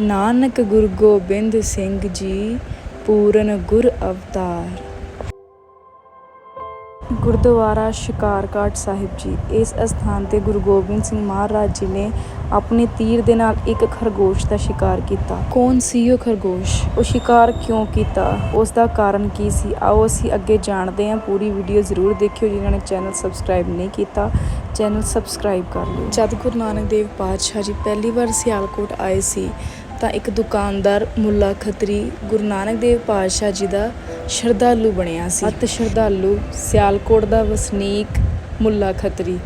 ਨਾਨਕ ਗੁਰੂ ਗੋਬਿੰਦ ਸਿੰਘ ਜੀ, ਪੂਰਨ ਗੁਰ ਅਵਤਾਰ। ਗੁਰਦੁਆਰਾ ਸ਼ਿਕਾਰਘਾਟ ਸਾਹਿਬ ਜੀ, ਇਸ ਅਸਥਾਨ ਤੇ ਗੁਰੂ ਗੋਬਿੰਦ ਸਿੰਘ ਮਹਾਰਾਜ ਜੀ ਨੇ ਆਪਣੇ ਤੀਰ ਦੇ ਨਾਲ ਇੱਕ ਖਰਗੋਸ਼ ਦਾ ਸ਼ਿਕਾਰ ਕੀਤਾ। ਕੌਣ ਸੀ ਉਹ ਖਰਗੋਸ਼? ਉਹ ਸ਼ਿਕਾਰ ਕਿਉਂ ਕੀਤਾ? ਉਸ ਦਾ ਕਾਰਨ ਕੀ ਸੀ? ਆਓ ਅਸੀਂ ਅੱਗੇ ਜਾਣਦੇ ਹਾਂ। ਪੂਰੀ ਵੀਡੀਓ ਜ਼ਰੂਰ ਦੇਖਿਓ। ਜਿਨ੍ਹਾਂ ਨੇ ਚੈਨਲ ਸਬਸਕ੍ਰਾਈਬ ਨਹੀਂ ਕੀਤਾ, ਚੈਨਲ ਸਬਸਕ੍ਰਾਈਬ ਕਰ ਲਿਓ। ਜਦ ਗੁਰੂ ਨਾਨਕ ਦੇਵ ਪਾਤਸ਼ਾਹ ਜੀ ਪਹਿਲੀ ਵਾਰ ਸਿਆਲਕੋਟ ਆਏ ਸੀ ਤਾਂ ਇੱਕ ਦੁਕਾਨਦਾਰ ਮੁੱਲਾ ਖੱਤਰੀ ਗੁਰੂ ਨਾਨਕ ਦੇਵ ਪਾਤਸ਼ਾਹ ਜੀ ਦਾ ਸ਼ਰਧਾਲੂ ਬਣਿਆ ਸੀ। ਅਤ ਸ਼ਰਧਾਲੂ ਸਿਆਲਕੋਟ ਦਾ ਵਸਨੀਕ ਮੁੱਲਾ ਖੱਤਰੀ।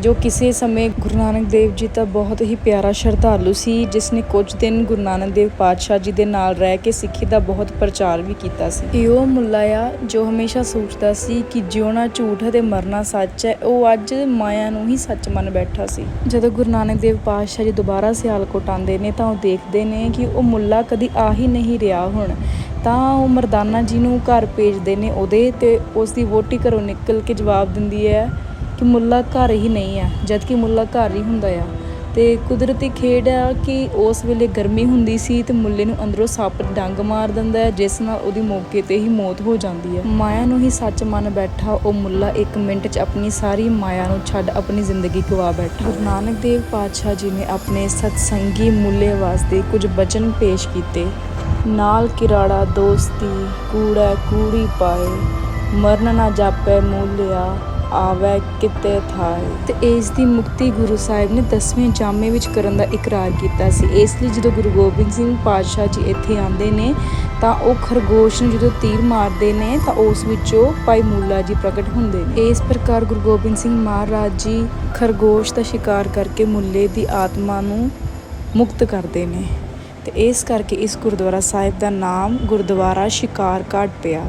ਜੋ ਕਿਸੇ ਸਮੇਂ ਗੁਰੂ ਨਾਨਕ ਦੇਵ ਜੀ ਦਾ ਬਹੁਤ ਹੀ ਪਿਆਰਾ ਸ਼ਰਧਾਲੂ ਸੀ, ਜਿਸ ਨੇ ਕੁਝ ਦਿਨ ਗੁਰੂ ਨਾਨਕ ਦੇਵ ਪਾਤਸ਼ਾਹ ਜੀ ਦੇ ਨਾਲ ਰਹਿ ਕੇ ਸਿੱਖੀ ਦਾ ਬਹੁਤ ਪ੍ਰਚਾਰ ਵੀ ਕੀਤਾ ਸੀ। ਇਹ ਉਹ ਮੁੱਲਾ ਆ ਜੋ ਹਮੇਸ਼ਾ ਸੋਚਦਾ ਸੀ ਕਿ ਜਿਉਣਾ ਝੂਠ ਹੈ ਤੇ ਮਰਨਾ ਸੱਚ ਹੈ, ਉਹ ਅੱਜ ਮਾਇਆ ਨੂੰ ਹੀ ਸੱਚ ਮੰਨ ਬੈਠਾ ਸੀ। ਜਦੋਂ ਗੁਰੂ ਨਾਨਕ ਦੇਵ ਪਾਤਸ਼ਾਹ ਜੀ ਦੁਬਾਰਾ ਸਿਆਲਕੋਟ ਆਉਂਦੇ ਨੇ ਤਾਂ ਉਹ ਦੇਖਦੇ ਨੇ ਕਿ ਉਹ ਮੁੱਲਾ ਕਦੀ ਆ ਹੀ ਨਹੀਂ ਰਿਹਾ ਹੁਣ। ਤਾਂ ਉਹ ਮਰਦਾਨਾ ਜੀ ਨੂੰ ਘਰ ਭੇਜਦੇ ਨੇ ਉਹਦੇ ਤੇ ਉਸ ਦੀ ਵੋਟੀ ਘਰੋਂ ਨਿਕਲ ਕੇ ਜਵਾਬ ਦਿੰਦੀ ਹੈ ਕਿ ਮੁੱਲਾ ਘਰ ਹੀ ਨਹੀਂ ਹੈ ਜਦ ਕਿ ਮੁੱਲਾ ਘਰ ਹੀ ਹੁੰਦਾ ਆ। ਤੇ ਕੁਦਰਤੀ ਖੇਡ ਆ ਕਿ ਉਸ ਵੇਲੇ ਗਰਮੀ ਹੁੰਦੀ ਸੀ ਤੇ ਮੁੱਲੇ ਨੂੰ ਅੰਦਰੋਂ ਸੱਪ ਡੰਗ ਮਾਰ ਦਿੰਦਾ ਹੈ, ਜਿਸ ਨਾਲ ਉਹਦੀ ਮੌਕੇ ਤੇ ਹੀ ਮੌਤ ਹੋ ਜਾਂਦੀ ਹੈ। ਮਾਇਆ ਨੂੰ ਹੀ ਸੱਚ ਮੰਨ ਬੈਠਾ, ਉਹ ਮੁੱਲਾ 1 ਮਿੰਟ 'ਚ ਆਪਣੀ ਸਾਰੀ ਮਾਇਆ ਨੂੰ ਛੱਡ ਆਪਣੀ ਜ਼ਿੰਦਗੀ ਗਵਾ ਬੈਠਾ। ਗੁਰੂ ਨਾਨਕ ਦੇਵ ਪਾਤਸ਼ਾਹ ਜੀ ਨੇ ਆਪਣੇ ਸਤਸੰਗੀ ਮੁੱਲੇ ਵਾਸਤੇ ਕੁਝ ਬਚਨ ਪੇਸ਼ ਕੀਤੇ। ਨਾਲ ਕਿਰਾੜਾ ਦੋਸਤੀ, ਕੂੜਾ ਕੂੜੀ ਪਾਏ, ਮਰਨ ਨਾ ਜਾਪੈ ਮੂਲਿਆ ਆਵੈ ਕਿਤੇ ਥਾਏ। ਤੇ ਇਸ ਦੀ ਮੁਕਤੀ ਗੁਰੂ ਸਾਹਿਬ ਨੇ 10ਵੇਂ ਜਾਮੇ ਵਿੱਚ ਕਰਨ ਦਾ ਇਕਰਾਰ ਕੀਤਾ ਸੀ। ਇਸ ਲਈ ਜਦੋਂ ਗੁਰੂ ਗੋਬਿੰਦ ਸਿੰਘ ਪਾਤਸ਼ਾਹ ਜੀ ਇੱਥੇ ਆਉਂਦੇ ਨੇ, ਤਾਂ ਉਹ ਖਰਗੋਸ਼ ਨੂੰ ਜਦੋਂ ਤੀਰ ਮਾਰਦੇ ਨੇ, ਤਾਂ ਉਸ ਵਿੱਚੋਂ ਭਾਈ ਮੂਲਾ ਜੀ ਪ੍ਰਗਟ ਹੁੰਦੇ ਨੇ। ਇਸ ਪ੍ਰਕਾਰ ਗੁਰੂ ਗੋਬਿੰਦ ਸਿੰਘ ਮਹਾਰਾਜ ਜੀ ਖਰਗੋਸ਼ ਦਾ ਸ਼ਿਕਾਰ ਕਰਕੇ ਮੁੱਲੇ ਦੀ ਆਤਮਾ ਨੂੰ ਮੁਕਤ ਕਰਦੇ ਨੇ। ਤੇ ਇਸ ਕਰਕੇ ਇਸ ਗੁਰਦੁਆਰਾ ਸਾਹਿਬ ਦਾ ਨਾਮ ਗੁਰਦੁਆਰਾ ਸ਼ਿਕਾਰਘਾਟ ਪਿਆ।